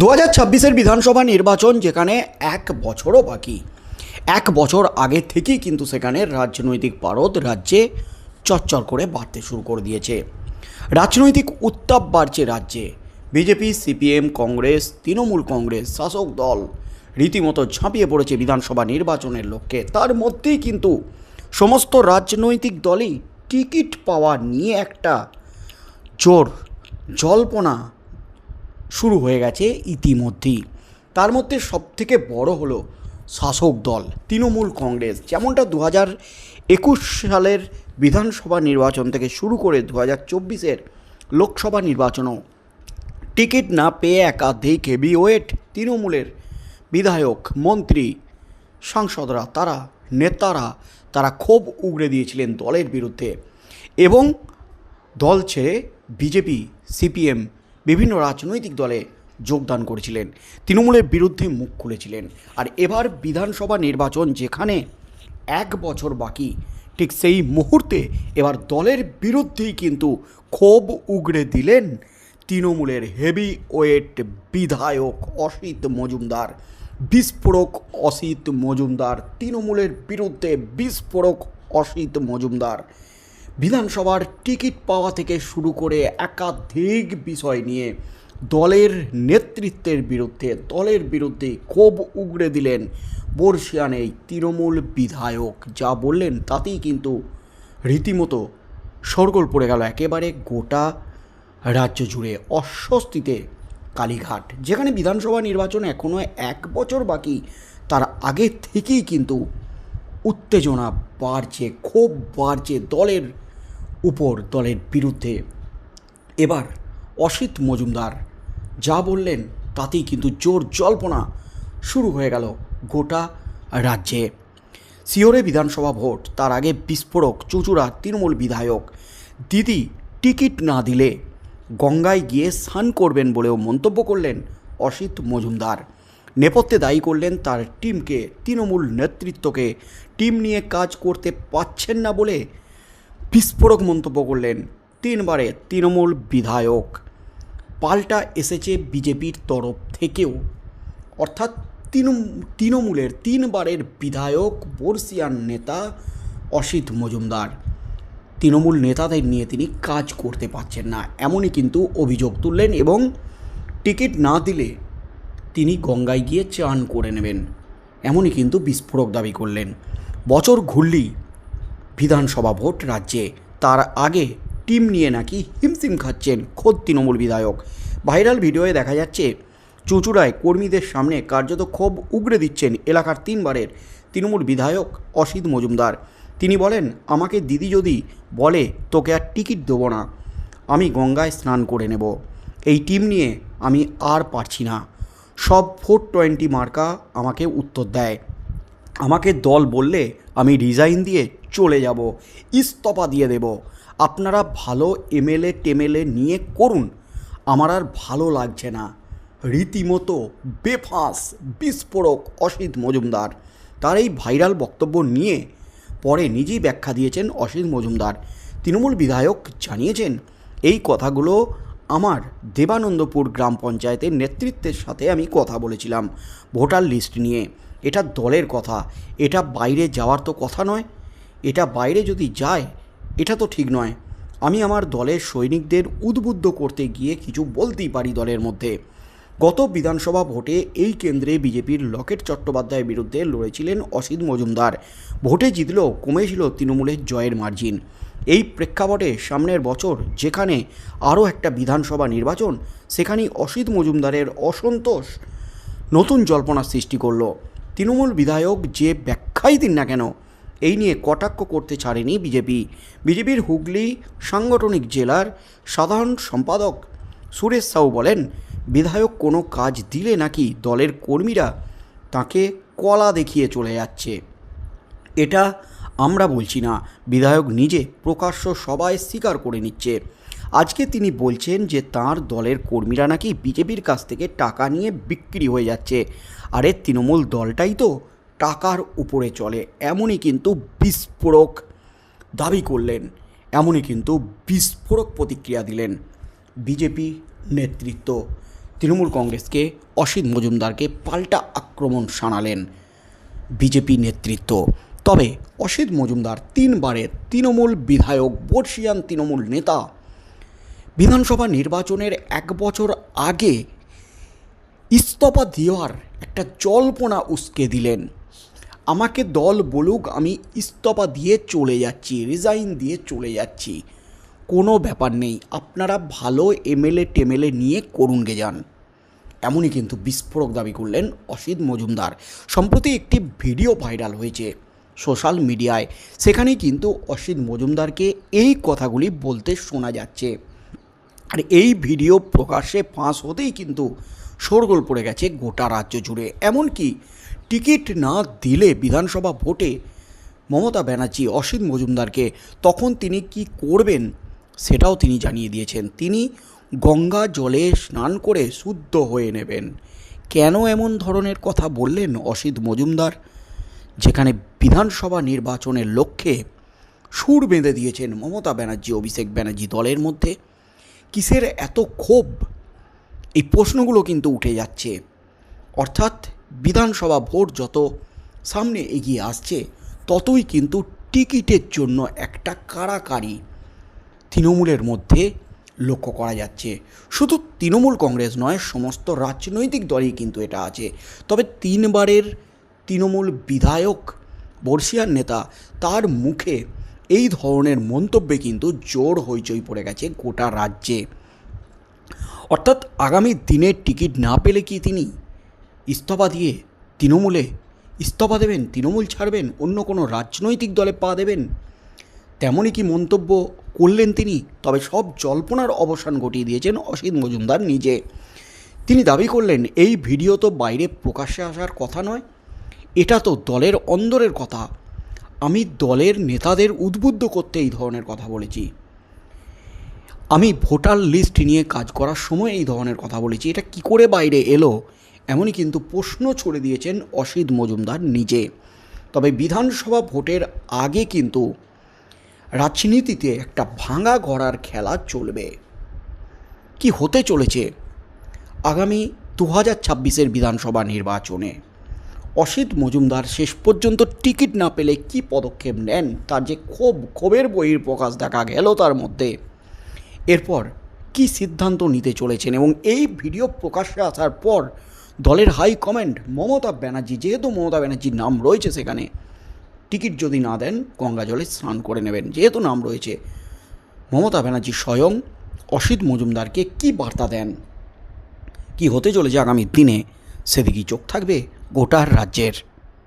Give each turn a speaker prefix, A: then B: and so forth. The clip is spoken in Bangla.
A: দু হাজার ছাব্বিশের বিধানসভা নির্বাচন যেখানে এক বছরও বাকি। এক বছর আগে থেকেই কিন্তু সেখানে রাজনৈতিক পারদ রাজ্যে চচ্চর করে বাড়তে শুরু করে দিয়েছে। রাজনৈতিক উত্তাপ বাড়ছে রাজ্যে। BJP, CPM, Congress, Trinamool Congress, শাসক দল রীতিমতো ঝাঁপিয়ে পড়েছে বিধানসভা নির্বাচনের লক্ষ্যে। তার মধ্যেই কিন্তু সমস্ত রাজনৈতিক দলই টিকিট পাওয়া নিয়ে একটা জোর জল্পনা শুরু হয়ে গেছে ইতিমধ্যেই। তার মধ্যে সবথেকে বড় হলো শাসক দল, তৃণমূল কংগ্রেস। যেমনটা দু হাজার একুশ সালের বিধানসভা নির্বাচন থেকে শুরু করে দু হাজার চব্বিশের লোকসভা নির্বাচনও টিকিট না পেয়ে একাধিক হেভিওয়েট তৃণমূলের বিধায়ক, মন্ত্রী, সাংসদরা, তারা, নেতারা, তারা ক্ষোভ উগড়ে দিয়েছিলেন দলের বিরুদ্ধে। এবং দল ছেড়ে বিজেপি, সিপিএম বিভিন্ন রাজনৈতিক দলে যোগদান করেছিলেন। তৃণমূলের বিরুদ্ধে মুখ খুলেছিলেন। আর এবার বিধানসভা নির্বাচন যেখানে এক বছর বাকি, ঠিক সেই মুহূর্তে এবার দলের বিরুদ্ধেই কিন্তু ক্ষোভ উগড়ে দিলেন তৃণমূলের হেভি ওয়েট বিধায়ক অসিত মজুমদার, বিস্ফোরক অসিত মজুমদার, তৃণমূলের বিরুদ্ধে বিস্ফোরক অসিত মজুমদার। বিধানসভার টিকিট পাওয়া থেকে শুরু করে একাধিক বিষয় নিয়ে দলের নেতৃত্বের বিরুদ্ধে, দলের বিরুদ্ধে ক্ষোভ উগড়ে দিলেন বর্ষিয়ান এই তৃণমূল বিধায়ক। যা বললেন তাতেই কিন্তু রীতিমতো সরগোল পড়ে গেল একেবারে গোটা রাজ্য জুড়ে অস্বস্তিতে কালীঘাট, যেখানে বিধানসভা নির্বাচন এখনও এক বছর বাকি। তার আগে থেকেই কিন্তু উত্তেজনা বাড়ছে, ক্ষোভ বাড়ছে দলের উপর দলের বিরুদ্ধে। এবার অসিত মজুমদার যা বললেন তাতেই কিন্তু জোর জল্পনা শুরু হয়ে গেল গোটা রাজ্যে। সিওরে বিধানসভা ভোট, তার আগে বিস্ফোরক চুচুড়া তৃণমূল বিধায়ক দিদি টিকিট না দিলে গঙ্গায় গিয়ে স্নান করবেন বলেও মন্তব্য করলেন অসিত মজুমদার। নেপথ্যে দায়ী করলেন তার টিমকে, তৃণমূল নেতৃত্বকে। টিম নিয়ে কাজ করতে পারছেন না বলে বিস্ফোরক মন্তব্য করলেন তিনবারে তৃণমূল বিধায়ক। পাল্টা এসেছে বিজেপির তরফ থেকেও। অর্থাৎ তৃণ- তৃণমূলের তিনবারের বিধায়ক বর্ষিয়ান নেতা অসিত মজুমদার। তৃণমূল নেতাদের নিয়ে তিনি কাজ করতে পারছেন না, এমনই কিন্তু অভিযোগ তুললেন এবং টিকিট না দিলে তিনি গঙ্গায় গিয়ে চান করে নেবেন, এমনই কিন্তু বিস্ফোরক দাবি করলেন। বছর ঘুরলি বিধানসভা ভোট রাজ্যে। তার আগে টিম নিয়ে নাকি হিমসিম খাচ্ছেন খোদ তৃণমূল বিধায়ক। ভাইরাল ভিডিওয়ে দেখা যাচ্ছে, চুঁচুড়ায় কর্মীদের সামনে কার্যত ক্ষোভ উগড়ে দিচ্ছেন এলাকার তিনবারের তৃণমূল বিধায়ক অসিত মজুমদার। তিনি বলেন, আমাকে দিদি যদি বলে, তোকে আর টিকিট দেবো না। আমি গঙ্গায় স্নান করে নেব। এই টিম নিয়ে আমি আর পারছি না। সব ফোর টোয়েন্টি মার্কা আমাকে উত্তর দেয়। আমাকে দল বললে আমি রিজাইন দিয়ে চলে যাব, ইস্তফা দিয়ে দেব। আপনারা ভালো এমএলএ টেমএলএ নিয়ে করুন, আমার আর ভালো লাগছে না। রীতিমতো বেফাঁস, বিস্ফোরক অসিত মজুমদার। তার এই ভাইরাল বক্তব্য নিয়ে পরে নিজেই ব্যাখ্যা দিয়েছেন অসিত মজুমদার। তৃণমূল বিধায়ক জানিয়েছেন, এই কথাগুলো আমার দেবানন্দপুর গ্রাম পঞ্চায়েতের নেতৃত্বের সাথে আমি কথা বলেছিলাম, ভোটার লিস্ট নিয়ে। এটা দলের কথা, এটা বাইরে যাওয়ার তো কথা নয়। এটা বাইরে যদি যায়, এটা তো ঠিক নয়। আমি আমার দলের সৈনিকদের উদ্বুদ্ধ করতে গিয়ে কিছু বলতেই পারি দলের মধ্যে। গত বিধানসভা ভোটে এই কেন্দ্রে বিজেপির লকেট চট্টোপাধ্যায়ের বিরুদ্ধে লড়েছিলেন অসিত মজুমদার। ভোটে জিতলেও কমেছিল তৃণমূলের জয়ের মার্জিন। এই প্রেক্ষাপটে সামনের বছর যেখানে আরও একটা বিধানসভা নির্বাচন, সেখানেই অসিত মজুমদারের অসন্তোষ নতুন জল্পনা সৃষ্টি করল। তৃণমূল বিধায়ক যে ব্যাখ্যাই দিন না কেন এই নিয়ে কটাক্ষ করতে ছাড়েনি বিজেপি। বিজেপির হুগলি সাংগঠনিক জেলার সাধারণ সম্পাদক সুরেশ সাউ বলেন, বিধায়ক কোনো কাজ দিলে নাকি দলের কর্মীরা তাকে কলা দেখিয়ে চলে যাচ্ছে। এটা আমরা বলছি না, বিধায়ক নিজে প্রকাশ্য সবাই স্বীকার করে নিচ্ছে। আজকে তিনি বলছেন যে তার দলের কর্মীরা নাকি বিজেপির কাছ থেকে টাকা নিয়ে বিক্রি হয়ে যাচ্ছে। আরে তৃণমূল দলটাই তো টাকার উপরে চলে। এমনই কিন্তু বিস্ফোরক দাবি করলেন। এমনই কিন্তু বিস্ফোরক প্রতিক্রিয়া দিলেন বিজেপি নেতৃত্ব। তৃণমূল কংগ্রেসকে অসিত মজুমদারকে পাল্টা আক্রমণ শানালেন বিজেপি নেতৃত্ব। তবে অসিত মজুমদার তিনবারের তৃণমূল বিধায়ক, বর্ষিয়ান তৃণমূল নেতা। বিধানসভা নির্বাচনের এক বছর আগে ইস্তফা দেওয়ার একটা জল্পনা উস্কে দিলেন। আমাকে দল বলুক, আমি ইস্তফা দিয়ে চলে যাচ্ছি রিজাইন দিয়ে চলে যাচ্ছি। কোনো ব্যাপার নেই, আপনারা ভালো এমএলএ টেমএলএ নিয়ে করুন গে যান। এমনই কিন্তু বিস্ফোরক দাবি করলেন অসিত মজুমদার। সম্প্রতি একটি ভিডিও ভাইরাল হয়েছে সোশ্যাল মিডিয়ায়। সেখানে কিন্তু অসিত মজুমদারকে এই কথাগুলি বলতে শোনা যাচ্ছে। আর এই ভিডিও প্রকাশ্যে ফাঁস হতেই কিন্তু শোরগোল পড়ে গেছে গোটা রাজ্য জুড়ে। এমনকি টিকিট না দিলে বিধানসভা ভোটে মমতা ব্যানার্জি অসিত মজুমদারকে তখন তিনি কি করবেন সেটাও তিনি জানিয়ে দিয়েছেন। তিনি গঙ্গা জলে স্নান করে শুদ্ধ হয়ে নেবেন। কেন এমন ধরনের কথা বললেন অসিত মজুমদার? যেখানে বিধানসভা নির্বাচনের লক্ষ্যে সুর বেঁধে দিয়েছেন মমতা ব্যানার্জি, অভিষেক ব্যানার্জি দলের মধ্যে। কিসের এত ক্ষোভ? এই প্রশ্নগুলো কিন্তু উঠে যাচ্ছে। অর্থাৎ বিধানসভা ভোট যত সামনে এগিয়ে আসছে, ততই কিন্তু টিকিটের জন্য একটা কাড়াকাড়ি তৃণমূলের মধ্যে লক্ষ্য করা যাচ্ছে। শুধু তৃণমূল কংগ্রেস নয়, সমস্ত রাজনৈতিক দলই কিন্তু এটা আছে। তবে তিনবারের তৃণমূল বিধায়ক বর্ষিয়ার নেতা, তার মুখে এই ধরনের মন্তব্যে কিন্তু জোর হইচই পড়ে গেছে গোটা রাজ্যে। অর্থাৎ আগামী দিনে টিকিট না পেলে কি তিনি ইস্তফা দিয়ে তৃণমূলে, ইস্তফা দেবেন, তৃণমূল ছাড়বেন, অন্য কোনো রাজনৈতিক দলে পা দেবেন। তেমনই কি মন্তব্য করলেন তিনি? তবে সব জল্পনার অবসান ঘটিয়ে দিয়েছেন অসিত মজুমদার নিজে। তিনি দাবি করলেন, এই ভিডিও তো বাইরে প্রকাশ্যে আসার কথা নয়, এটা তো দলের অন্দরের কথা। আমি দলের নেতাদের উদ্বুদ্ধ করতে এই ধরনের কথা বলেছি। আমি ভোটার লিস্ট নিয়ে কাজ করার সময় এই ধরনের কথা বলেছি। এটা কি করে বাইরে এলো? এমনই কিন্তু প্রশ্ন ছড়ে দিয়েছেন অসিত মজুমদার নিজে। তবে বিধানসভা ভোটের আগে কিন্তু রাজনীতিতে একটা ভাঙা গড়ার খেলা চলবে। কি হতে চলেছে আগামী দু হাজার ছাব্বিশের বিধানসভা নির্বাচনে? অসিত মজুমদার শেষ পর্যন্ত টিকিট না পেলে কি পদক্ষেপ নেন? তার যে ক্ষোভ, ক্ষোভের বহির প্রকাশ দেখা গেল তার মধ্যে। এরপর কি সিদ্ধান্ত নিতে চলেছেন এবং এই ভিডিও প্রকাশ্যে আসার পর দলের হাই কমান্ড মমতা ব্যানার্জি, যেহেতু মমতা ব্যানার্জির নাম রয়েছে সেখানে, টিকিট যদি না দেন গঙ্গা জলে স্নান করে নেবেন, যেহেতু নাম রয়েছে। মমতা ব্যানার্জি স্বয়ং অসিত মজুমদারকে কি বার্তা দেন? কি হতে চলেছে আগামী দিনে? সেদিকেই চোখ থাকবে গোটার রাজ্যের।